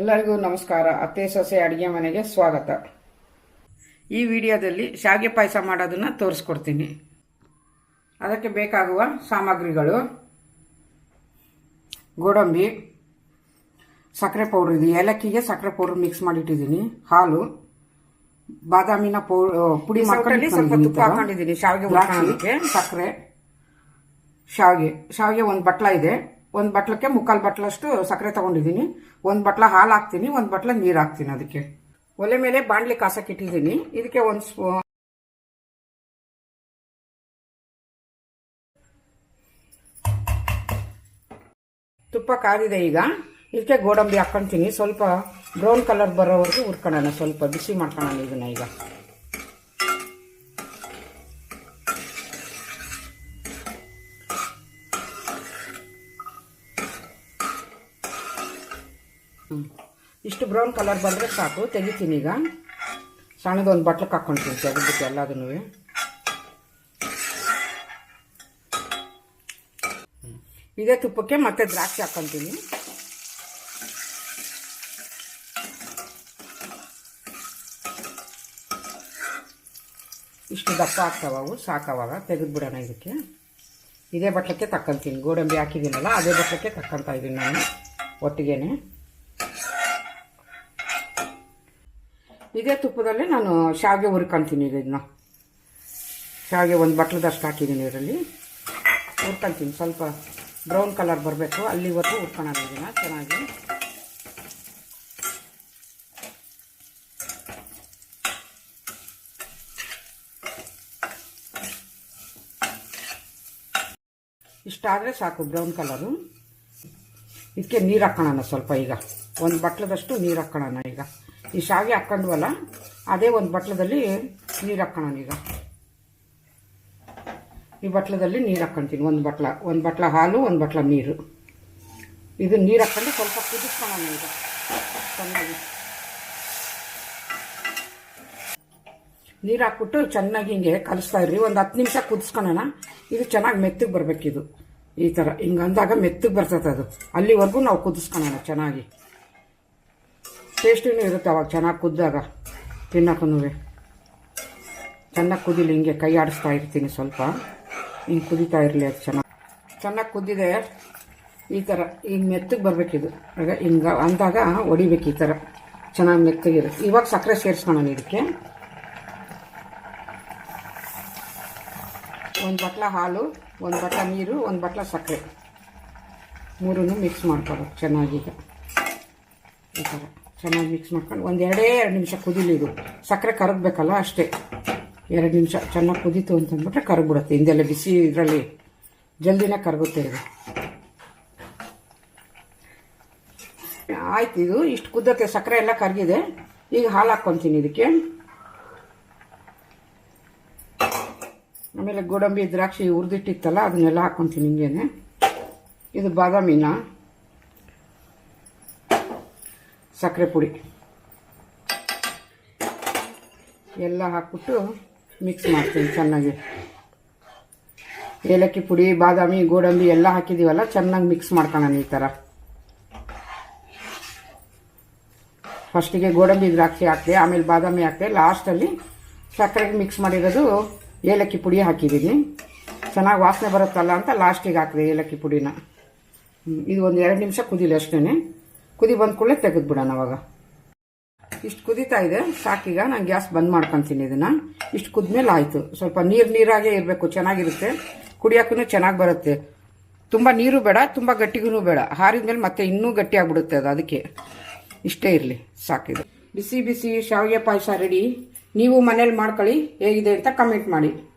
ಎಲ್ಲರಿಗೂ ನಮಸ್ಕಾರ. ಅತ್ತೆ ಸೊಸೆ ಅಡುಗೆ ಮನೆಗೆ ಸ್ವಾಗತ. ಈ ವಿಡಿಯೋದಲ್ಲಿ ಶಾವಿಗೆ ಪಾಯಸ ಮಾಡೋದನ್ನ ತೋರಿಸ್ಕೊಡ್ತೀನಿ. ಅದಕ್ಕೆ ಬೇಕಾಗುವ ಸಾಮಗ್ರಿಗಳು. ಗೋಡಂಬಿ ಸಕ್ಕರೆ ಪೌಡ್ರ್ ಇದೆ. ಏಲಕ್ಕಿಗೆ ಸಕ್ಕರೆ ಪೌಡ್ರ್ ಮಿಕ್ಸ್ ಮಾಡಿಟ್ಟಿದ್ದೀನಿ. ಹಾಲು ಬಾದಾಮಿನ ಪುಡಿ ಮಾಡ್ಕೊಂಡು ಸ್ವಲ್ಪ ತುಪ್ಪ ಹಾಕೊಂಡಿದ್ದೀನಿ. ಶಾವಿಗೆ ಸಕ್ಕರೆ ಶಾವಿಗೆ ಶಾವಿಗೆ ಒಂದು ಬಟ್ಲ ಇದೆ. ಒಂದು ಬಟ್ಲಕ್ಕೆ ಮುಕ್ಕಾಲು ಬಟ್ಲಷ್ಟು ಸಕ್ಕರೆ ತಗೊಂಡಿದ್ದೀನಿ ಒಂದು ಬಟ್ಲ ಹಾಲು ಹಾಕ್ತೀನಿ ಒಂದು ಬಟ್ಲ ನೀರು ಹಾಕ್ತೀನಿ ಅದಕ್ಕೆ. ಒಲೆ ಮೇಲೆ ಬಾಣಲಿ ಕಾಸಕ್ಕೆ ಇಟ್ಟಿದ್ದೀನಿ ಇದಕ್ಕೆ ಒಂದು ಸ್ಪೂ ತುಪ್ಪ ಕಾದಿದೆ ಈಗ. ಇದಕ್ಕೆ ಗೋಡಂಬಿ ಹಾಕೊಂತೀನಿ ಸ್ವಲ್ಪ ಬ್ರೌನ್ ಕಲರ್ ಬರೋವರೆಗೂ ಹುರ್ಕೊಳ್ಳೋಣ. ಸ್ವಲ್ಪ ಬಿಸಿ ಮಾಡ್ಕೊಳ್ಳೋಣ ಇದನ್ನ ಈಗ. ಹ್ಮ್. ಇಷ್ಟು ಬ್ರೌನ್ ಕಲರ್ ಬಂದರೆ ಸಾಕು. ತೆಗಿತೀನಿ ಈಗ. ಸಣ್ಣದೊಂದು ಬಟ್ಲಕ್ಕೆ ಹಾಕ್ಕೊಂತೀನಿ ತೆಗೆದ್ಬಿಟ್ಟು ಎಲ್ಲದನ್ನೂ. ಇದೇ ತುಪ್ಪಕ್ಕೆ ಮತ್ತೆ ದ್ರಾಕ್ಷಿ ಹಾಕ್ಕೊಂತೀನಿ ಇಷ್ಟು ದಪ್ಪ ಆಗ್ತಾವು ಸಾಕವಾಗ. ತೆಗೆದ್ಬಿಡೋಣ ಇದಕ್ಕೆ. ಇದೇ ಬಟ್ಲಕ್ಕೆ ತಕ್ಕಂತೀನಿ. ಗೋಡಂಬಿ ಹಾಕಿದ್ದೀನಲ್ಲ, ಅದೇ ಬಟ್ಲಕ್ಕೆ ತಕ್ಕಂತ ಇದ್ದೀನಿ ನಾನು, ಒಟ್ಟಿಗೆನೆ. ಇದೇ ತುಪ್ಪದಲ್ಲಿ ನಾನು ಶಾವಿಗೆ ಹುರ್ಕೊಂತೀನಿ ಈಗ ಇದನ್ನ ಶಾವಿಗೆ ಒಂದು ಬಟ್ಲದಷ್ಟು ಹಾಕಿದ್ದೀನಿ ಇದರಲ್ಲಿ. ಹುರ್ಕೊಂತೀನಿ. ಸ್ವಲ್ಪ ಬ್ರೌನ್ ಕಲರ್ ಬರಬೇಕು. ಅಲ್ಲಿವರೆಗೂ ಇವತ್ತು ಚೆನ್ನಾಗಿ. ಇಷ್ಟಾದರೆ ಸಾಕು ಬ್ರೌನ್ ಕಲರು. ಇದಕ್ಕೆ ನೀರು ಹಾಕೋಣ ಸ್ವಲ್ಪ ಈಗ. ಒಂದು ಬಟ್ಲದಷ್ಟು ನೀರು ಹಾಕೋಣ ಈಗ. ಈ ಶಾವಿಗೆ ಹಾಕೊಂಡ್ವಲ್ಲ ಅದೇ ಒಂದು ಬಟ್ಲದಲ್ಲಿ ನೀರು ಹಾಕೋಣ ಈಗ ಈ ಬಟ್ಲದಲ್ಲಿ ನೀರು ಹಾಕ್ಕೊಂತೀನಿ ಒಂದು ಬಟ್ಲ ಒಂದು ಬಟ್ಲ ಹಾಲು, ಒಂದು ಬಟ್ಲ ನೀರು. ಇದು ನೀರು ಹಾಕ್ಕೊಂಡು ಸ್ವಲ್ಪ ಕುದಿಸ್ಕೊಳ್ಳೋಣ ಈಗ ಚೆನ್ನಾಗಿ. ನೀರು ಹಾಕ್ಬಿಟ್ಟು ಚೆನ್ನಾಗಿ ಹಿಂಗೆ ಕಲಿಸ್ತಾ ಇರ್ರಿ, ಒಂದು ಹತ್ತು ನಿಮಿಷ ಕುದಿಸ್ಕೊಳ್ಳೋಣ ಇದು ಚೆನ್ನಾಗಿ ಮೆತ್ತಗೆ ಬರಬೇಕಿದು. ಈ ಥರ ಹಿಂಗೆ ಅಂದಾಗ ಮೆತ್ತಗೆ ಬರ್ತದೆ ಅದು. ಅಲ್ಲಿವರೆಗೂ ನಾವು ಕುದಿಸ್ಕೊಳ್ಳೋಣ ಚೆನ್ನಾಗಿ. ಟೇಸ್ಟಿನೂ ಇರುತ್ತೆ ಅವಾಗ, ಚೆನ್ನಾಗಿ ಕುದ್ದಾಗ. ತಿನ್ನಕ್ಕೂ ಚೆನ್ನಾಗಿ ಕುದಿಲಿ, ಹಿಂಗೆ ಕೈ ಆಡಿಸ್ತಾ ಇರ್ತೀನಿ ಸ್ವಲ್ಪ. ಹಿಂಗೆ ಕುದೀತಾ ಇರಲಿ ಅದು ಚೆನ್ನಾಗಿ. ಚೆನ್ನಾಗಿ ಕುದ್ದಿದೆ. ಈ ಥರ ಈಗ ಮೆತ್ತಗೆ ಬರಬೇಕಿದು. ಆಗ ಹಿಂಗೆ ಅಂದಾಗ ಹೊಡಿಬೇಕು ಈ ಥರ. ಚೆನ್ನಾಗಿ ಮೆತ್ತಗಿರುತ್ತೆ. ಇವಾಗ ಸಕ್ಕರೆ ಸೇರಿಸ್ಕೊಳ್ಳೋಣ ಇದಕ್ಕೆ. ಒಂದು ಬಟ್ಲ ಹಾಲು, ಒಂದು ಬಟ್ಲ ನೀರು, ಒಂದು ಬಟ್ಲ ಸಕ್ಕರೆ. ಮೂರನ್ನು ಮಿಕ್ಸ್ ಮಾಡ್ಕೋಬೇಕು ಚೆನ್ನಾಗಿದೆ ಈ ಥರ. ಚೆನ್ನಾಗಿ ಮಿಕ್ಸ್ ಮಾಡ್ಕೊಂಡು ಒಂದೆರಡೇ ಎರಡೇ ನಿಮಿಷ ಕುದಿಲಿ ಇದು. ಸಕ್ಕರೆ ಕರಗಬೇಕಲ್ಲ ಅಷ್ಟೇ. ಎರಡು ನಿಮಿಷ ಚೆನ್ನಾಗಿ ಕುದೀತು ಅಂತಂದ್ಬಿಟ್ರೆ ಕರಗ್ಬಿಡುತ್ತೆ. ಹಿಂದೆಲ್ಲ ಬಿಸಿ ಇದರಲ್ಲಿ ಜಲ್ದಿನೇ ಕರಗುತ್ತೆ ಇದು. ಆಯ್ತು ಇದು, ಇಷ್ಟು ಕುದ್ದತ್ತೆ ಸಕ್ಕರೆ ಎಲ್ಲ ಕರಗಿದೆ. ಈಗ ಹಾಲು ಹಾಕ್ಕೊತೀನಿ ಇದಕ್ಕೆ. ಆಮೇಲೆ ಗೋಡಂಬಿ, ದ್ರಾಕ್ಷಿ ಹುರಿದಿಟ್ಟಿತ್ತಲ್ಲ ಅದನ್ನೆಲ್ಲ ಹಾಕ್ಕೊತೀನಿ ಹಿಂಗೇನೆ. ಇದು ಬಾದಾಮಿನ? ಸಕ್ಕರೆ ಪುಡಿ. ಎಲ್ಲ ಹಾಕ್ಬಿಟ್ಟು ಮಿಕ್ಸ್ ಮಾಡ್ತೀನಿ ಚೆನ್ನಾಗಿ. ಏಲಕ್ಕಿ ಪುಡಿ, ಬಾದಾಮಿ, ಗೋಡಂಬಿ ಎಲ್ಲ ಹಾಕಿದ್ದೀವಲ್ಲ ಚೆನ್ನಾಗಿ ಮಿಕ್ಸ್ ಮಾಡ್ಕೊಳ್ಳೋಣ ಈ ಥರ ಫಸ್ಟಿಗೆ ಗೋಡಂಬಿ ದ್ರಾಕ್ಷಿ ಹಾಕಿದೆ, ಆಮೇಲೆ ಬಾದಾಮಿ ಹಾಕಿದೆ ಲಾಸ್ಟಲ್ಲಿ ಸಕ್ಕರೆಗೆ ಮಿಕ್ಸ್ ಮಾಡಿರೋದು ಏಲಕ್ಕಿ ಪುಡಿ ಹಾಕಿದ್ದೀನಿ. ಚೆನ್ನಾಗಿ ವಾಸನೆ ಬರುತ್ತಲ್ಲ ಅಂತ ಲಾಸ್ಟಿಗೆ ಹಾಕಿದೆ ಏಲಕ್ಕಿ ಪುಡಿನ. ಇದು ಒಂದು ಎರಡು ನಿಮಿಷ ಕುದಿಲಿ ಅಷ್ಟೇ ಕುದಿ ಬಂದ ಕೂಡಲೇ ತೆಗೆದ್ಬಿಡೋಣ ಅವಾಗ. ಇಷ್ಟು ಕುದೀತಾ ಇದೆ, ಸಾಕೀಗ. ನಾನು ಗ್ಯಾಸ್ ಬಂದ್ ಮಾಡ್ಕೊಂತೀನಿ ಇದನ್ನ. ಇಷ್ಟು ಕುದ್ಮೇಲೆ ಆಯಿತು. ಸ್ವಲ್ಪ ನೀರು ನೀರಾಗೇ ಇರಬೇಕು, ಚೆನ್ನಾಗಿರುತ್ತೆ. ಕುಡಿಯೋಕ್ಕೂ ಚೆನ್ನಾಗಿ ಬರುತ್ತೆ. ತುಂಬ ನೀರು ಬೇಡ, ತುಂಬ ಗಟ್ಟಿಗೂ ಬೇಡ. ಹಾರಿದ್ಮೇಲೆ ಮತ್ತೆ ಇನ್ನೂ ಗಟ್ಟಿ ಆಗ್ಬಿಡುತ್ತೆ ಅದು, ಅದಕ್ಕೆ. ಇಷ್ಟೇ ಇರಲಿ ಸಾಕಿದೆ ಬಿಸಿ ಬಿಸಿ ಶಾವಿಗೆ ಪಾಯಸ ರೆಡಿ. ನೀವು ಮನೇಲಿ ಮಾಡ್ಕೊಳ್ಳಿ, ಹೇಗಿದೆ ಅಂತ ಕಮೆಂಟ್ ಮಾಡಿ.